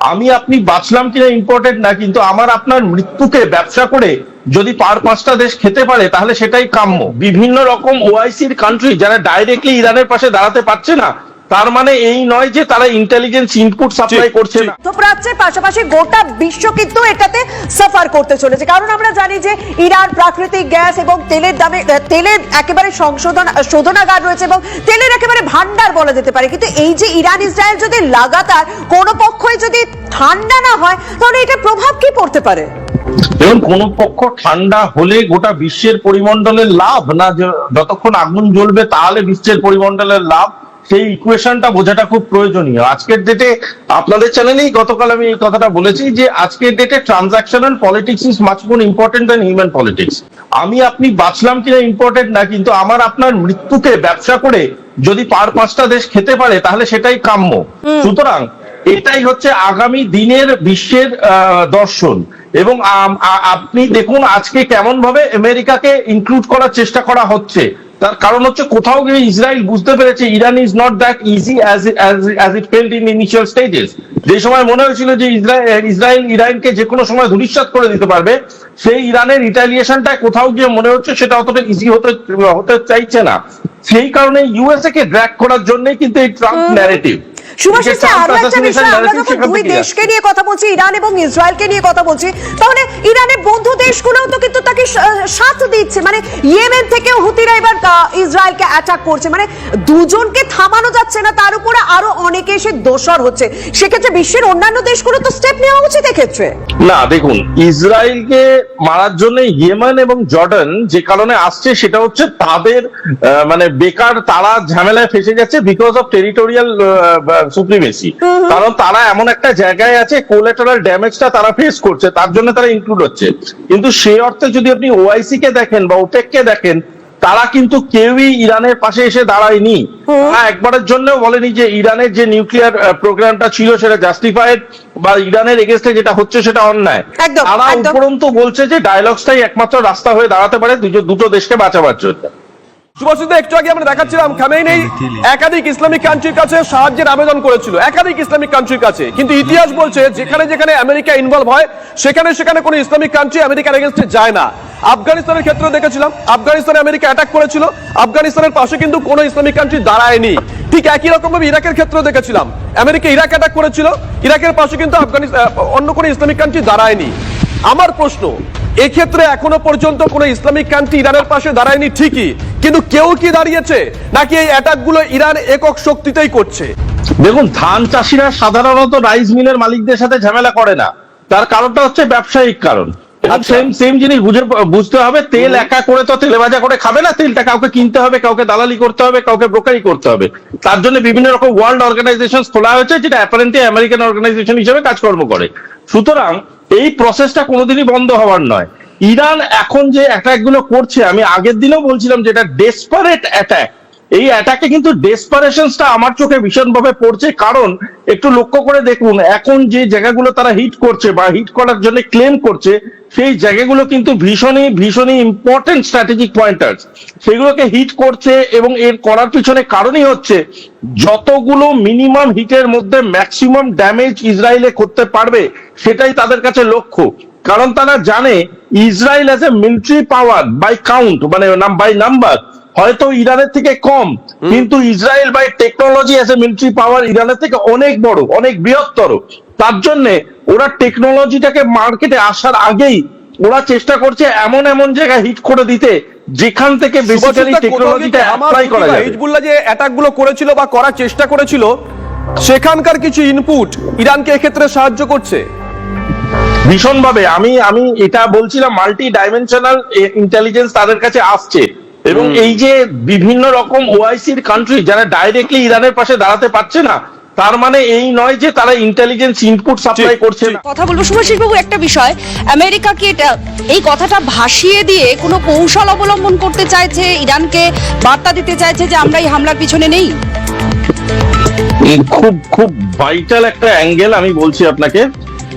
আমি আপনি বাঁচলাম কিনা ইম্পর্টেন্ট না, কিন্তু আমার আপনার মৃত্যুকে ব্যবসা করে যদি পার পাঁচটা দেশ খেতে পারে, তাহলে সেটাই কাম্য। বিভিন্ন রকম ওআইসির কান্ট্রি যারা ডাইরেক্টলি ইরানের পাশে দাঁড়াতে পারছে না তার মানে এই নয় যে তারা ইন্টেলিজেন্স ইনপুট সাপ্লাই করছে না। মধ্যপ্রাচ্যের পাশাপাশি গোটা বিশ্ব কিন্তু এটাতে সাফার করতে চলেছে। কারণ আমরা জানি যে ইরান প্রাকৃতিক গ্যাস এবং তেলের দামে তেলের একেবারে সংশোধন শোধনাগার রয়েছে এবং তেলের একেবারে ভান্ডার বলা যেতে পারে। কিন্তু এই যে ইরান ইসরায়েল যদি লাগাতার কোনো পক্ষই যদি ঠান্ডা না হয় তাহলে এটা প্রভাব কি পড়তে পারে? দেখুন কোন পক্ষ ঠান্ডা হলে গোটা বিশ্বের পরিমণ্ডলের লাভ না যতক্ষণ আগুন জ্বলবে তাহলে বিশ্বের পরিমণ্ডলের লাভ। সেই ইকুয়েশনটা বোঝাটা খুব প্রয়োজনীয়। আজকের ডেটে আপনাদের চ্যানেলেই গতকাল আমি এই কথাটা বলেছি যে আজকের ডেটে transactional politics is much more important than human politics আমি আপনি বাঁচলাম কিনা ইম্পর্টেন্ট না কিন্তু আমার আপনার মৃত্যুকে ব্যবসা করে যদি পার পাঁচটা দেশ খেতে পারে তাহলে সেটাই কাম্য। সুতরাং এটাই হচ্ছে আগামী দিনের বিশ্বের আহ, দর্শন। এবং আপনি দেখুন আজকে কেমন ভাবে আমেরিকাকে ইনক্লুড করার চেষ্টা করা হচ্ছে। তার কারণ হচ্ছে কোথাও গিয়ে ইসরায়েল বুঝতে পেরেছে Iran is not that easy as as it felt in initial stages যে সময় মনে হয়েছিল যে ইসরায়েল ইসরায়েল ইরানকে যে কোনো সময় ধূলিসাৎ করে দিতে পারবে সেই ইরানের রিটালিয়েশনটা কোথাও গিয়ে মনে হচ্ছে সেটা অতটা ইজি হতে হতে চাইছে না। সেই কারণে ইউএসএ কে ড্র্যাক করার জন্যই কিন্তু এই ট্রাম্প ন্যারেটিভ সুভাষিস আরও একটা বিষয় আমরা যখন দুই দেশকে নিয়ে কথা বলছি ইরান এবং ইসরায়েলকে নিয়ে কথা বলছি তাহলে ইরানের বন্ধু দেশগুলোও তো কিন্তু তাকে সাথ দিচ্ছে। মানে ইয়েমেন থেকে হুতিরা ইসরায়েলকে অ্যাটাক করছে। মানে দুজনকে থামানো যাচ্ছে না তার উপরে আরও অনেকে এসে দোষর হচ্ছে। সেক্ষেত্রে বিশ্বের অন্যান্য দেশগুলো তো স্টেপ নেওয়া উচিত এক্ষেত্রে। না দেখুন ইসরায়েলকে মারার জন্য ইয়েমেন এবং জর্ডান যে কারণে আসছে সেটা হচ্ছে তাদের মানে বেকার তারা ঝামেলায় ফেসে যাচ্ছে বিকজ অফ টেরিটোরিয়াল সুপ্রিমেসি কারণ তারা এমন একটা জায়গায় আছে কোলেটারাল ড্যামেজটা তারা ফেস করছে তার জন্য তারা ইনক্লুড হচ্ছে। কিন্তু সেই অর্থে যদি আপনি ওআইসি কে দেখেন বা ওপেক কে দেখেন তারা কিন্তু কেউই ইরানের পাশে এসে দাঁড়ায়নি। তারা একবারের জন্য বলেনি যে ইরানের যে নিউক্লিয়ার প্রোগ্রামটা ছিল সেটা জাস্টিফাইড বা ইরানের এগেস্টে যেটা হচ্ছে সেটা অন্যায়। তারা উপরন্ত বলছে যে ডায়লগসটাই একমাত্র রাস্তা হয়ে দাঁড়াতে পারে দুটো দেশকে বাঁচাবার জন্য। শুভাশিস একটু আগে আমরা দেখাচ্ছিলাম খামেইনি একাধিক ইসলামিক কান্ট্রির কাছে সাহায্যের আবেদন করেছিল, একাধিক ইসলামিক কান্ট্রির কাছে। কিন্তু ইতিহাস বলছে, যেখানে যেখানে আমেরিকা ইনভলভ হয়, সেখানে সেখানে কোনো ইসলামিক কান্ট্রি আমেরিকার এগেনস্টে যায় না। আফগানিস্তানের ক্ষেত্রে দেখেছিলাম, আফগানিস্তানে আমেরিকা অ্যাটাক করেছিল, আফগানিস্তানের পাশে কিন্তু কোনো ইসলামিক কান্ট্রি দাঁড়ায়নি। ঠিক একই রকম ভাবে ইরাকের ক্ষেত্রে দেখেছিলাম, আমেরিকা ইরাক অ্যাটাক করেছিল, ইরাকের পাশে কিন্তু আফগানিস্তান অন্য কোনো ইসলামিক কান্ট্রি দাঁড়ায়নি। আমার প্রশ্ন এক্ষেত্রে এখনও পর্যন্ত কোনো ইসলামিক কান্ট্রি ইরানের পাশে দাঁড়ায়নি ঠিকই। কিন্তু কেউ কি দাঁড়িয়েছে? নাকি এই অ্যাটাকগুলো ইরান একক শক্তিতেই করছে? দেখুন ধান চাষিরা সাধারণত রাইস মিলের মালিকদের সাথে ঝামেলা করে না। তার কারণটা হচ্ছে ব্যবসায়িক কারণ। আচ্ছা। সেম সেম জিনিস বুঝে বুঝতে হবে তেল একা করে তো তেলে ভাজা করে খাবে না তেলটা কাউকে কিনতে হবে কাউকে দালালি করতে হবে কাউকে ব্রোকারি করতে হবে। তার জন্য বিভিন্ন রকম ওয়ার্ল্ড অর্গানাইজেশন খোলা হয়েছে যেটা অ্যাপারেন্টলি আমেরিকান অর্গানাইজেশন হিসেবে কাজকর্ম করে। সুতরাং এই প্রসেসটা কোনোদিনই বন্ধ হওয়ার নয়। ইরান এখন যে অ্যাটাকগুলো করছে, আমি আগের দিনও বলছিলাম যে এটা ডেসপারেট অ্যাটাক এই অ্যাটাকে কিন্তু ডেসপারেশনসটা আমার চোখে ভীষণভাবে পড়ছে। কারণ একটু লক্ষ্য করে দেখুন, এখন যে জায়গাগুলো তারা হিট করছে বা হিট করার জন্য ক্লেম করছে, সেই জায়গাগুলো কিন্তু ভীষণই ভীষণই ইম্পর্টেন্ট স্ট্র্যাটেজিক পয়েন্টার্স সেগুলোকে হিট করছে এবং এর করার পিছনে কারণই হচ্ছে, যতগুলো মিনিমাম হিটের মধ্যে ম্যাক্সিমাম ড্যামেজ ইসরায়েলে করতে পারবে, সেটাই তাদের কাছে লক্ষ্য। কারণ তারা জানে, Israel as a military power by count মানে বাই নাম্বার হয়তো ইরানের থেকে কম কিন্তু Israel by technology as a military power ইরানের থেকে অনেক বড় অনেক বৃহত্তর। তার জন্য ওরা টেকনোলজিটাকে মার্কেটে আসার আগেই ওরা চেষ্টা করছে এমন এমন জায়গায় হিট করে দিতে যেখান থেকে বেসিক্যালি টেকনোলজিটা অ্যাপ্লাই করা যাবে। হিজবুল্লাহ যে অ্যাটাকগুলো করেছিল বা করার চেষ্টা করেছিল সেখানকার কিছু ইনপুট ইরানকে এক্ষেত্রে সাহায্য করছে? ভীষণভাবে। আমি আমি এটা বলছিলাম মাল্টি ডাইমেনশনাল ইন্টেলিজেন্স তাদের কাছে আসছে। এবং এই যে বিভিন্ন রকম ওআইসির কান্ট্রি যারা ডাইরেক্টলি ইরানের পাশে দাঁড়াতে পারছে না তার মানে এই নয় যে তারা ইন্টেলিজেন্স ইনপুট সাপ্লাই করছে না। কথা বলব। সুভাষিস বাবু একটা বিষয়। আমেরিকা কি এটা এই কথাটা ভাসিয়ে দিয়ে কোনো কৌশল অবলম্বন করতে চাইছে ইরানকে বার্তা দিতে চাইছে যে আমরা এই হামলার পিছনে নেই? এই খুব খুব ভাইটাল একটা অ্যাঙ্গেল আমি বলছি আপনাকে।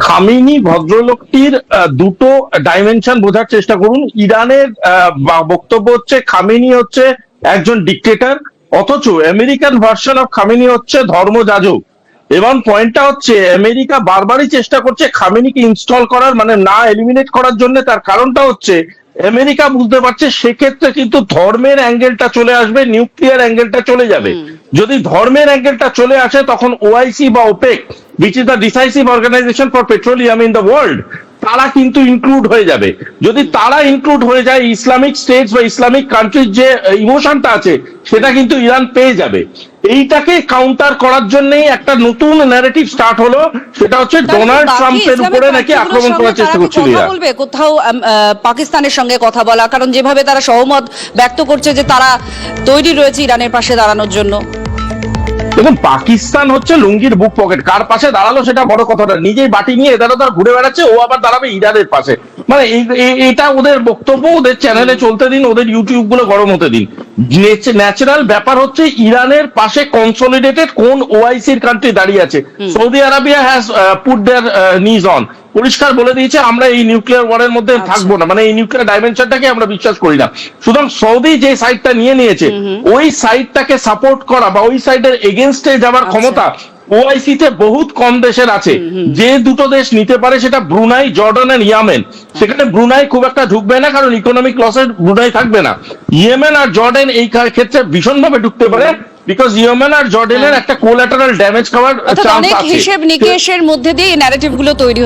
খামিনি ভদ্রলোকটির দুটো ডাইমেনশন বোঝার চেষ্টা করুন। ইরানের বক্তব্য হচ্ছে খামিনি হচ্ছে একজন ডিক্টেটর অথচ আমেরিকান ভার্সন অফ খামিনি হচ্ছে ধর্মযাজক। এবং পয়েন্টটা হচ্ছে আমেরিকা বারবারই চেষ্টা করছে খামেনিকে ইনস্টল করার মানে না এলিমিনেট করার জন্য। তার কারণটা হচ্ছে আমেরিকা বুঝতে পারছে, সেক্ষেত্রে কিন্তু ধর্মের অ্যাঙ্গেলটা চলে আসবে নিউক্লিয়ার অ্যাঙ্গেলটা চলে যাবে। যদি ধর্মের অ্যাঙ্গেলটা চলে আসে তখন OIC or OPEC which is the decisive organization for petroleum in the world তারা কিন্তু ইনক্লুড হয়ে যাবে। যদি তারা ইনক্লুড হয়ে যায় ইসলামিক স্টেটস বা ইসলামিক কান্ট্রির যে ইমোশনটা আছে সেটা কিন্তু ইরান পেয়ে যাবে। এইটাকে কাউন্টার করার জন্যই একটা নতুন ন্যারেটিভ স্টার্ট হলো সেটা হচ্ছে ডোনাল্ড ট্রাম্পের উপরে নাকি আক্রমণ করার চেষ্টা করছিল বলবে? কোথাও পাকিস্তানের সঙ্গে কথা বলা কারণ যেভাবে তারা সহমত ব্যক্ত করছে যে তারা তৈরি রয়েছে ইরানের পাশে দাঁড়ানোর জন্য। দেখুন, পাকিস্তান হচ্ছে লুঙ্গির বুক পকেট। কার পাশে দাঁড়াল সেটা বড় কথাটা। নিজেই বাটি নিয়ে এদারো তার ঘুরে বেড়াচ্ছে, ও আবার দাঁড়াবে ইরানের পাশে। মানে এটা ওদের বক্তব্য ওদের চ্যানেলে চলতে দিন ওদের ইউটিউবগুলো গরম হতে দিন। ন্যাচারাল ব্যাপার হচ্ছে ইরানের পাশে কনসলিডেটেড কোন ওআইসির কান্ট্রি দাঁড়িয়ে আছে। Saudi Arabia has put their নিজ অন পরিষ্কার বলে দিয়েছে আমরা এই নিউক্লিয়ার ওয়ারের মধ্যে থাকব না। মানে এই নিউক্লিয়ার ডাইমেনশনটাকে আমরা বিশ্বাস করি না। সুতরাং সৌদি যে সাইডটা নিয়ে নিয়েছে ওই সাইডটাকে সাপোর্ট করা বা ওই সাইডের এগেনস্টে যাওয়ার ক্ষমতা ওআইসি তে বহুত কম দেশের আছে। যে দুটো দেশ নিতে পারে সেটা ব্রুনাই জর্ডান এন্ড ইয়ামেন। সেখানে ব্রুনাই খুব একটা ঢুকবে না কারণ ইকোনমিক লসের ব্রুনাই থাকবে না। ইয়েমেন আর জর্ডান এই ক্ষেত্রে ভীষণভাবে ঢুকতে পারে বিকজ ইয়েমেন আর জর্ডানের একটা কোলাটারাল ড্যামেজ খাওয়ার চান্স অনেক আছে। হিসেব নিকেশের মধ্যে দিয়ে এই ন্যারেটিভগুলো তৈরি